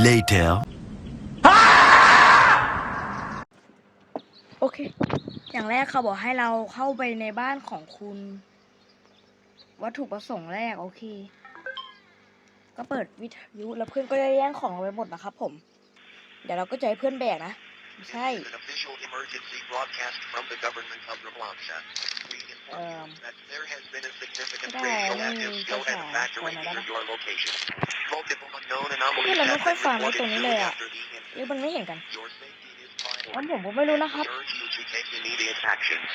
Later. โอเค อย่างแรกเขาบอกให้เราเข้าไปในบ้านของคุณ วัตถุประสงค์แรก โอเค ก็เปิดวิทยุแล้วเพื่อนก็จะแย่งของเราไปหมดนะครับผม เดี๋ยวเราก็จะให้เพื่อนแบกนะ ไม่ใช่ This is an official emergency broadcast from the government of Rablanca. We inform Um, you that there has been a significant Kaya radioactive may spill at a kasama factory ko na near lang. your location. Multiple unknown anomalies Kailan mo have kay been Fano reported itong soon nila, after the หรือ incident. มันไม่เห็นกัน Your safety is งั้น priority. ผมก็ไม่รู้นะครับ We urge you to take immediate actions.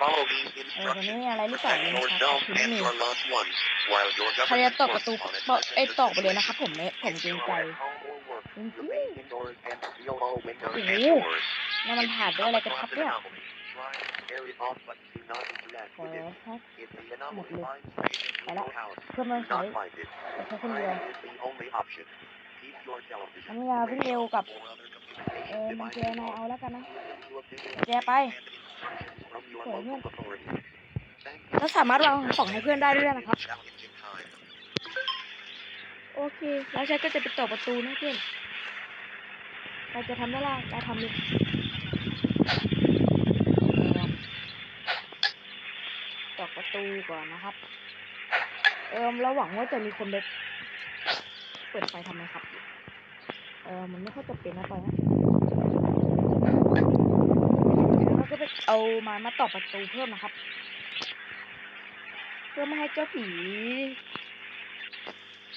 Follow these เออวันนี้ instructions. มีอะไรหรือเปล่า Protect เรียนชัด yourself คือไม่ and มี your loved ones while your ใครจะ government ตอกประตู works on ตอก addressing ไอ้ the ตอกไปเลยนะครับ situation. ผมเนี่ยผม If เกรง you ใจ จริอ้โหแล้มันผ่านด้วยอะไรกันครับเนี่ยขอครับหมดเลยไปละเพื่อนมันใช้ใช้คนเดียวทำยาวิ่งเอวกับเออมันเจนายเอาแล้วกันนะแจไปสวยเพื่อนก็สามารถวางของให้เพื่อนได้ด้วยนะครับ โอเค แล้วฉันก็จะไปต่อประตูนะเพื่อนเราจะทำได้ล่ะเราทำเลยเออต่อประตูก่อนนะครับ เออเราหวังว่าจะมีคนไปเปิดไฟทำไมครับ เออมันไม่ค่อยจะเป็นนะตอนนี้แล้วเราก็ไปเอามามาต่อประตูเพิ่มนะครับ เพื่อไม่ให้เจ้าผี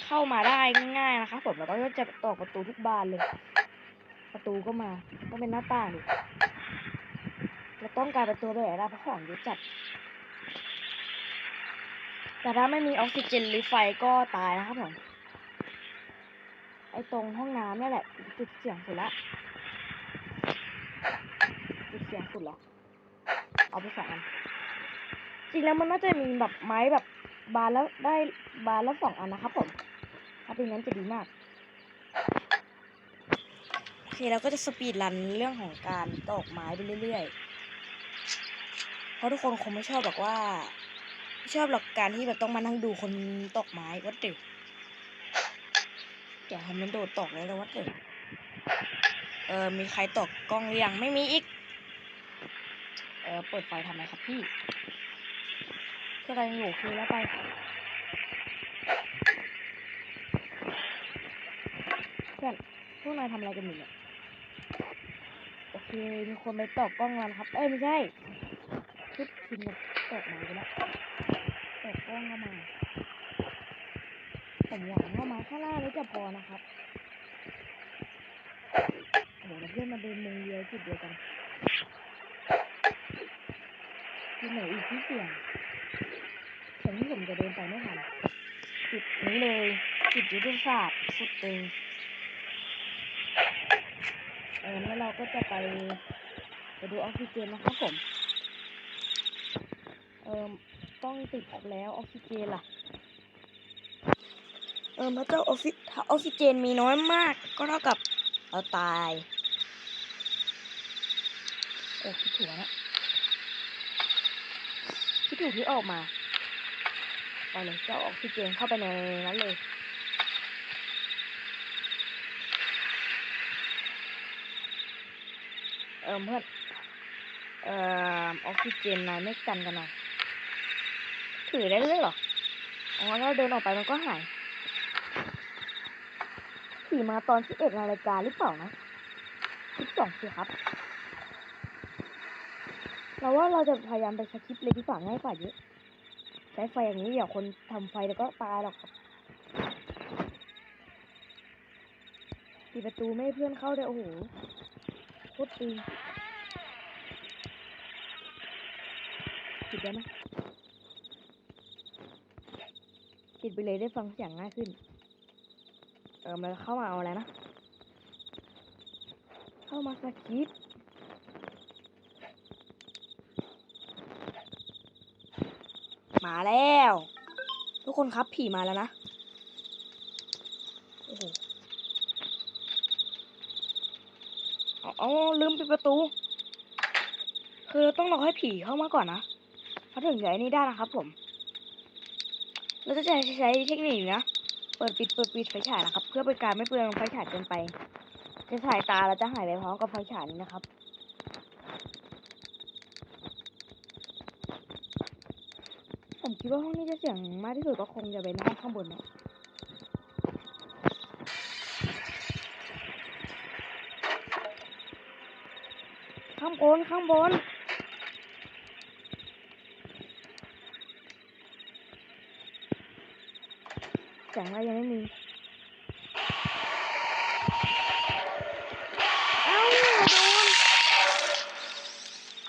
เข้ามาได้ง่ายๆนะครับผมแล้วก็จะตอกประตูทุกบานเลย ประตูก็มาต้องเป็นหน้าต่างดิเราต้องการประตูแบบไหนล่ะเพราะของเยอะจัด แต่ถ้าไม่มีออกซิเจนหรือไฟก็ตายนะครับผมไอตรงห้องน้ำนี่แหละจุดเสี่ยงสุดละจุดเสี่ยงสุดเหรอเอาไปสองอันจริงแล้วมันน่าจะมีแบบไม้แบบบานแล้วได้บานแล้วสองอันนะครับผม ถ้าเป็นงั้นจะดีมากโอเคเราก็จะสปีดรันเรื่องของการตอกไม้ไปเรื่อยๆ เพราะทุกคนคงไม่ชอบแบบว่าไม่ชอบหลักการที่แบบต้องมานั่งดูคนตอกไม้วัดเด็กแกทำเป็นโดดตอกเลยแล้ววัดเด็กเออมีใครตอกกล้องหรือยังไม่มีอีก เออเปิดไฟทำไมครับพี่เพื่อนเรอยู่คือแล้วไป พื่อนพวกนายทำอะไรกันอยู่เนี่ยโอเคมีคนไปตอกกล้องแล้วนครับ เอ้ยไม่ใช่ชุดทีมเลยตอกม้ไปแล้วตอกกล้องเข้ามาผมอยากเข้ามาข้างล่างนี้จะพอนะครับโอ้โหเพื่อนมาเดินมุงเดียวจุดเดียวกันที่ไหนอีกที่เสี่ยงแต่นี่ผมจะเดินไปไม่ทันจุดนี้เลยจุดยุทธศาสตร์สุดตึง เออแล้วเราก็จะไปไปดูออกซิเจนนะครับผมเออต้องติดแล้วออกซิเจนล่ะ เออแล้วเจ้าออกซิถ้าออกซิเจนมีน้อยมาก ก็เท่ากับเราตายโอ้คิดถูกนะคิดถูกที่ออกมาไปเลยเจ้าออกซิเจนเข้าไปในนั้นเลย เออเพื่อนเอ่อออกซิเจนนายไม่กันกันหน่อยถือได้เลยเหรอ อ๋อแล้วเดินออกไปมันก็หายขี่มาตอนสิบเอ็ดนาฬิกาหรือเปล่านะสิบสองสิครับ เราว่าเราจะพยายามไปสคริปเลยดีกว่าง่ายกว่าเยอะ ใช้ไฟอย่างนี้เดี๋ยวคนทำไฟแล้วก็ตายหรอกครับปิดประตูไม่ให้เพื่อนเข้าเลยโอ้โห โคตรตีปิดได้ไหมปิดไปเลยได้ฟังเสียงง่ายขึ้น เออมันเข้ามาเอาอะไรนะ เข้ามาสกิปมาแล้ว ทุกคนครับผีมาแล้วนะ โอ้โหเอาเอลืมปิดประตู คือต้องรอให้ผีเข้ามาก่อนนะเขาถึงจะไอ้นี่ได้นะครับ ผม เราจะใช้ใช้เทคนิคนะ เปิดปิดเปิดปิดไฟฉายนะครับ เพื่อเป็นการไม่เปลืองไฟฉายเกินไป จะสายตาเราจะหายไปพร้อมกับไฟฉายนี้นะครับผมคิดว่าห้องนี้จะเสียงมากที่สุดก็คงจะเป็นห้องข้างบนนะางบนข้างบนเสียงอะไรยังไม่มีเอ้าโดน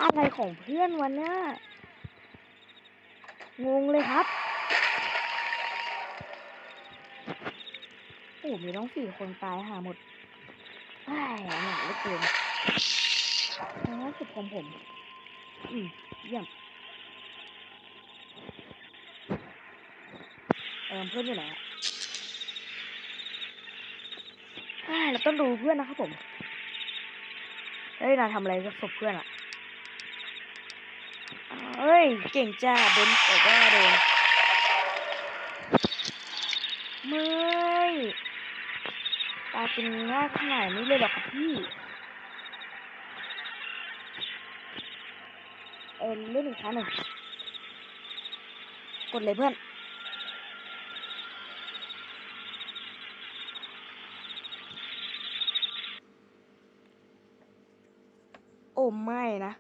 อะไรของเพื่อนวันเนี้ยงงเลยครับ โอ้มีน้องสี่คนตายหาหมดไอ้หนักเหลือเกิน แล้วสุดของผม อืมเยี่ยมเออเพื่อนอยู่ไหนอะไอ้เราต้องดูเพื่อนนะครับผม เฮ้ยนาทำอะไรกับศพเพื่อนอะเอ้ย เก่งจ้าโดนแต่ก็โดนเมื่อยตาเป็นง่ายขนาดนี้เลยหรอครับพี่ อ็นเล่นอีกครั้งหนึ่งกดเลยเพื่อนโอ้ไม่นะ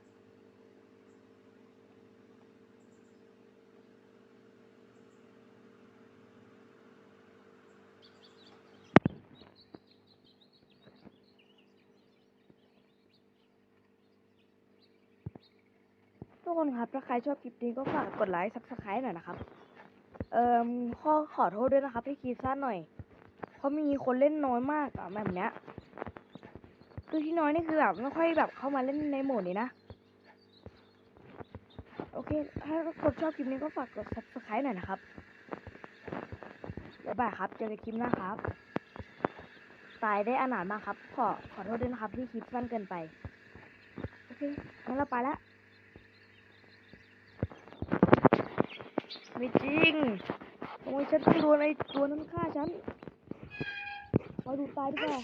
ทุกคนครับ ถ้าใครชอบคลิปนี้ก็ฝากกดไลค์ซับสไครต์หน่อยนะครับ เอ่อข้อขอโทษด้วยนะครับที่คลิปสั้นหน่อย เพราะมีคนเล่นน้อยมากอะแบบเนี้ย คือที่น้อยนี่คือแบบไม่ค่อยแบบเข้ามาเล่นในโหมดนี้นะ โอเค ถ้ากดชอบคลิปนี้ก็ฝากกด subscribe หน่อยนะครับบ๊ายบายครับ เจอกันคลิปหน้าครับ ตายได้อนาถมากครับ ขอขอโทษด้วยนะครับที่คลิปสั้นเกินไป โอเคงั้นเราไปแล้ว ไม่จริงโอ้ยฉันต้องโดนไอ้ตัวนั้นฆ่าฉันไฟดูดตายดีกว่า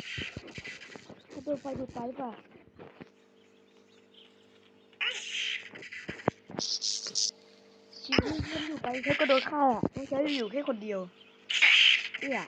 ถ้าโดนไฟดูดตายดีกว่าชีวิตฉันอยู่ไปฉันก็โดนฆ่าฉันอยู่แค่คนเดียวเอี่ย